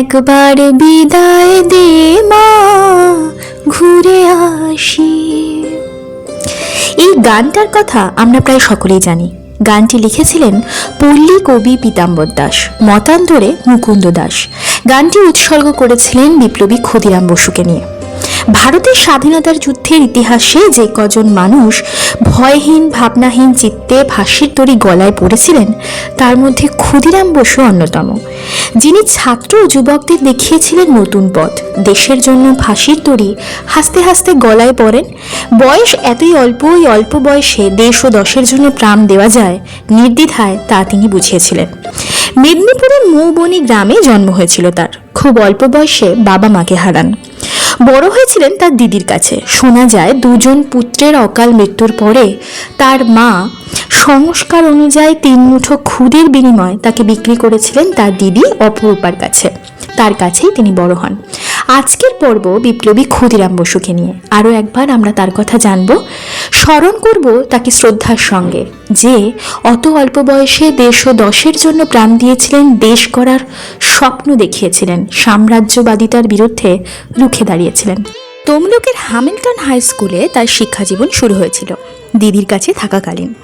একবার বিদায় দে মা, ঘুরে আসি। এই গানটার কথা আমরা প্রায় সকলেই জানি। গানটি লিখেছিলেন পল্লী কবি পীতাম্বর দাস, মতান্তরে মুকুন্দ দাস। গানটি উৎসর্গ করেছিলেন বিপ্লবী ক্ষুদিরাম বসুকে নিয়ে। ভারতের স্বাধীনতার যুদ্ধের ইতিহাসে যে কজন মানুষ ভয়হীন, ভাবনাহীন চিত্তে ফাঁসির তরি গলায় পড়েছিলেন, তার মধ্যে ক্ষুদিরাম বসু অন্যতম। যিনি ছাত্র ও যুবকদের দেখিয়েছিলেন নতুন পথ। দেশের জন্য ফাঁসির তরি হাসতে হাসতে গলায় পড়েন, বয়স এতই অল্প, ওই অল্প বয়সে দেশ ও দশের জন্য প্রাণ দেওয়া যায়, নির্দ্বিধায় তা তিনি বুঝিয়েছিলেন। মেদিনীপুরের মৌবনি গ্রামে জন্ম হয়েছিল তার। খুব অল্প বয়সে বাবা মাকে হারান। বড় হয়েছিলেন তার দিদির কাছে। শোনা যায়, দুজন পুত্রের অকাল মৃত্যুর পরে তার মা সংস্কার অনুযায়ী তিন মুঠো খুদের বিনিময় তাকে বিক্রি করেছিলেন তার দিদি অপরূপার কাছে। তার কাছেই তিনি বড় হন। আজকের পর্ব বিপ্লবী ক্ষুদিরাম বসুকে নিয়ে। আরও একবার আমরা তার কথা জানব। স্মরণ করব তাকে শ্রদ্ধার সঙ্গে, যে অত অল্প বয়সে দেশ ও দশের জন্য প্রাণ দিয়েছিলেন, দেশ করার স্বপ্ন দেখিয়েছিলেন, সাম্রাজ্যবাদিতার বিরুদ্ধে রুখে দাঁড়িয়েছিলেন। তমলুকের হ্যামিল্টন হাই স্কুলে তার শিক্ষা জীবন শুরু হয়েছিল। দিদির কাছে থাকাকালীন।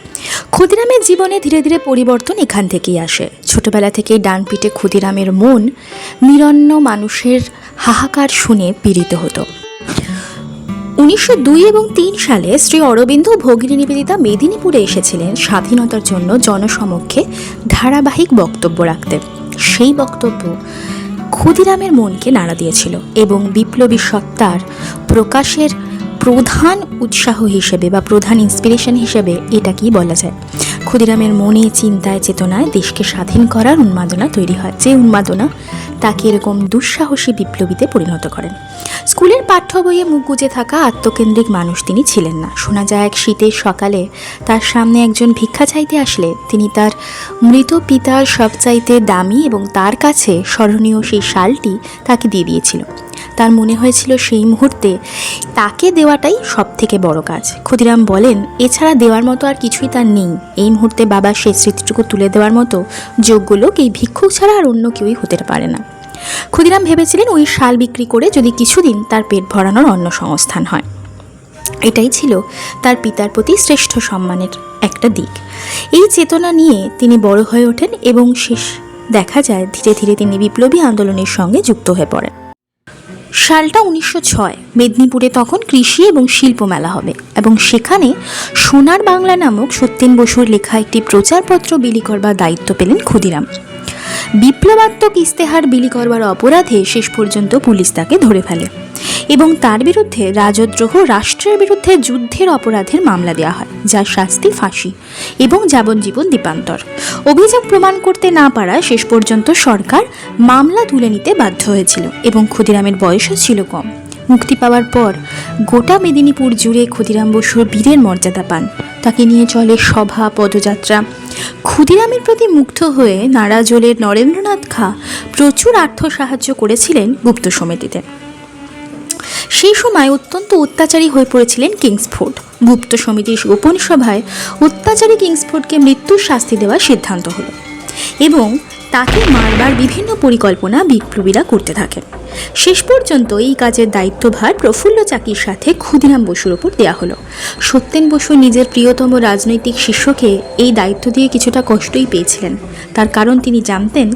ক্ষুদিরামের জীবনে ধীরে ধীরে পরিবর্তন এখান থেকেই আসে। ছোটবেলা থেকেই ডান পিঠে ক্ষুদিরামের মন নিরন্ন মানুষের হাহাকার শুনে পীড়িত হতো। উনিশশো দুই এবং তিন সালে শ্রী অরবিন্দ ভগিনী নিবেদিতা মেদিনীপুরে এসেছিলেন স্বাধীনতার জন্য জনসমক্ষে ধারাবাহিক বক্তব্য রাখতে। সেই বক্তব্য ক্ষুদিরামের মনকে নাড়া দিয়েছিল এবং বিপ্লবী সত্তার প্রকাশের প্রধান উৎসাহ হিসেবে বা প্রধান ইন্সপিরেশন হিসেবে এটাকেই বলা যায়। ক্ষুদিরামের মনে, চিন্তায়, চেতনায় দেশকে স্বাধীন করার উন্মাদনা তৈরি হয়। যে উন্মাদনা তাকে এরকম দুঃসাহসী বিপ্লবীতে পরিণত করেন। স্কুলের পাঠ্য বইয়ে মুখ গুজে থাকা আত্মকেন্দ্রিক মানুষ তিনি ছিলেন না। শোনা যায় এক শীতের সকালে তার সামনে একজন ভিক্ষা চাইতে আসলে তিনি তার মৃত পিতার সবচাইতে দামি এবং তার কাছে স্মরণীয় সেই শালটি তাকে দিয়ে দিয়েছিল। তার মনে হয়েছিল সেই মুহূর্তে তাকে দেওয়াটাই সব থেকে বড় কাজ। ক্ষুদিরাম বলেন, এছাড়া দেওয়ার মতো আর কিছুই তার নেই। এই মুহূর্তে বাবার সেই স্মৃতিটুকু তুলে দেওয়ার মতো যোগ্য লোক এই ভিক্ষুক ছাড়া আর অন্য কেউই হতে পারে না। ক্ষুদিরাম ভেবেছিলেন ওই শাল বিক্রি করে যদি কিছুদিন তার পেট ভরানোর অন্য সংস্থান হয়। এটাই ছিল তার পিতার প্রতি শ্রেষ্ঠ সম্মানের একটা দিক। এই চেতনা নিয়ে তিনি বড় হয়ে ওঠেন এবং শেষ দেখা যায় ধীরে ধীরে তিনি বিপ্লবী আন্দোলনের সঙ্গে যুক্ত হয়ে পড়েন। সালটা উনিশশো ছয়, মেদিনীপুরে তখন কৃষি এবং শিল্প মেলা হবে এবং সেখানে সোনার বাংলা নামক সত্যেন বসুর লেখা একটি প্রচারপত্র বিলি করবার দায়িত্ব পেলেন ক্ষুদিরাম। বিপ্লবাত্মক ইস্তেহার বিলি করবার অপরাধে শেষ পর্যন্ত পুলিশ তাকে ধরে ফেলে। এবং তার বিরুদ্ধে রাজদ্রোহ রাষ্ট্রের বিরুদ্ধে যুদ্ধের অপরাধের মামলা দেওয়া হয়, যার শাস্তি ফাঁসি এবং যাবজ্জীবন দ্বীপান্তর অভিযোগ প্রমাণ করতে না পারায় শেষ পর্যন্ত সরকার মামলা তুলে নিতে বাধ্য হয়েছিল এবং ক্ষুদিরামের বয়সও ছিল কম। মুক্তি পাওয়ার পর গোটা মেদিনীপুর জুড়ে ক্ষুদিরাম বসুর বীরের মর্যাদা পান। তাকে নিয়ে চলে সভা, পদযাত্রা। ক্ষুদিরামের প্রতি মুগ্ধ হয়ে নাড়াজোলের নরেন্দ্রনাথ খা প্রচুর আর্থ সাহায্য করেছিলেন গুপ্ত সমিতিতে। সেই সময় অত্যন্ত অত্যাচারী হয়ে পড়েছিলেন কিংসফোর্ড। গুপ্ত সমিতির গোপন সভায় অত্যাচারী কিংসফোর্ডকে মৃত্যুর শাস্তি দেওয়ার সিদ্ধান্ত হলো এবং তাকে মারবার বিভিন্ন পরিকল্পনা বিপ্লবীরা করতে থাকেন। শেষ পর্যন্ত এই কাজের দায়িত্বভার প্রফুল্ল চাকির সাথে ক্ষুদিরাম বসুর ওপর দেওয়া হলো। সত্যেন বসু নিজের প্রিয়তম রাজনৈতিক শিষ্যকে এই দায়িত্ব দিয়ে কিছুটা কষ্টই পেয়েছিলেন। তার কারণ তিনি জানতেন,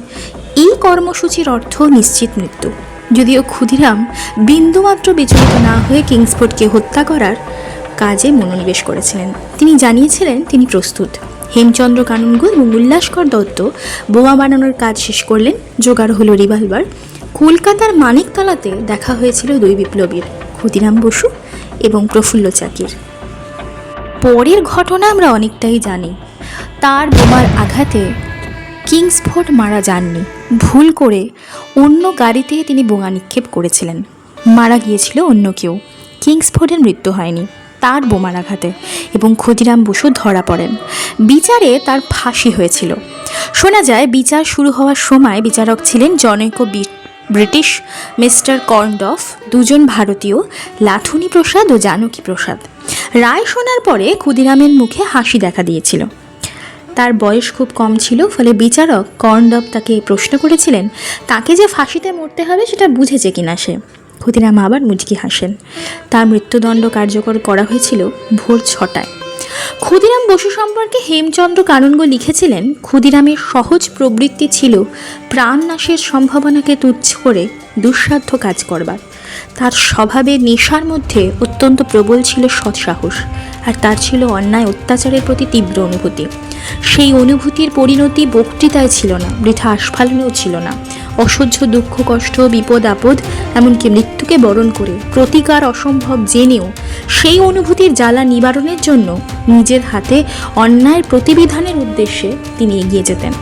এই কর্মসূচির অর্থ নিশ্চিত মৃত্যু। যদিও ক্ষুদিরাম বিন্দুমাত্র বিচলিত না হয়ে কিংসফোর্ডকে হত্যা করার কাজে মনোনিবেশ করেছিলেন। তিনি জানিয়েছিলেন তিনি প্রস্তুত। হেমচন্দ্র কানুনগো এবং উল্লাসকর দত্ত বোমা বানানোর কাজ শেষ করলেন। জোগাড় হলো রিভলভার। কলকাতার মানিকতলাতে দেখা হয়েছিল দুই বিপ্লবীর, ক্ষুদিরাম বসু এবং প্রফুল্ল চাকির। পরের ঘটনা আমরা অনেকটাই জানি। তার বোমার আঘাতে কিংসফোর্ড মারা যাননি। ভুল করে অন্য গাড়িতে তিনি বোমা নিক্ষেপ করেছিলেন। মারা গিয়েছিল অন্য কেউ। কিংসফোর্ডের মৃত্যু হয়নি, তার বোমার আঘাতে এবং ক্ষুদিরাম বসু ধরা পড়েন। বিচারে তার ফাঁসি হয়েছিল। শোনা যায়, বিচার শুরু হওয়ার সময় বিচারক ছিলেন জনৈক ব্রিটিশ মিস্টার কর্নডফ, দুজন ভারতীয় লাথুনি প্রসাদ ও জানকী প্রসাদ। রায় শোনার পরে ক্ষুদিরামের মুখে হাসি দেখা দিয়েছিল। তার বয়স খুব কম ছিল, ফলে বিচারক কর্ণদব তাকে প্রশ্ন করেছিলেন, তাকে যে ফাঁসিতে মরতে হবে সেটা বুঝেছে কিনা সে? ক্ষুদিরাম আবার মুচকি হাসেন। তার মৃত্যুদণ্ড কার্যকর করা হয়েছিল ভোর ছটায়। ক্ষুদিরাম বসু সম্পর্কে হেমচন্দ্র কানন্গ লিখেছিলেন, ক্ষুদিরামের সহজ প্রবৃত্তি ছিল প্রাণ নাশের সম্ভাবনাকে তুচ্ছ করে দুঃসাধ্য কাজ করবার। তার স্বভাবে নেশার মধ্যে অত্যন্ত প্রবল ছিল সৎসাহস, আর তার ছিল অন্যায় অত্যাচারের প্রতি তীব্র অনুভূতি। সেই অনুভূতির পরিণতি বক্তৃতায় ছিল না, বৃথা আস্ফালনেও ছিল না। অসহ্য দুঃখ, কষ্ট, বিপদ, আপদ, এমনকি মৃত্যুকে বরণ করে প্রতিকার অসম্ভব জেনেও সেই অনুভূতির জ্বালা নিবারণের জন্য নিজের হাতে অন্যায়ের প্রতিবিধানের উদ্দেশ্যে তিনি এগিয়ে যেতেন।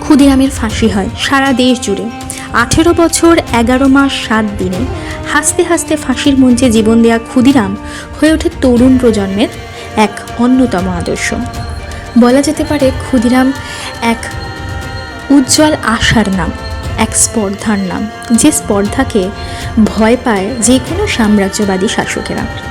ক্ষুদিরামের ফাঁসি হয় সারা দেশ জুড়ে। আঠেরো বছর, এগারো মাস, সাত দিনে হাসতে হাসতে ফাঁসির মঞ্চে জীবন দেয়া ক্ষুদিরাম হয়ে ওঠে তরুণ প্রজন্মের এক অন্যতম আদর্শ। বলা যেতে পারে ক্ষুদিরাম এক উজ্জ্বল আশার নাম, এক স্পর্ধার নাম, যে স্পর্ধাকে ভয় পায় যে কোনো সাম্রাজ্যবাদী শাসকেরা।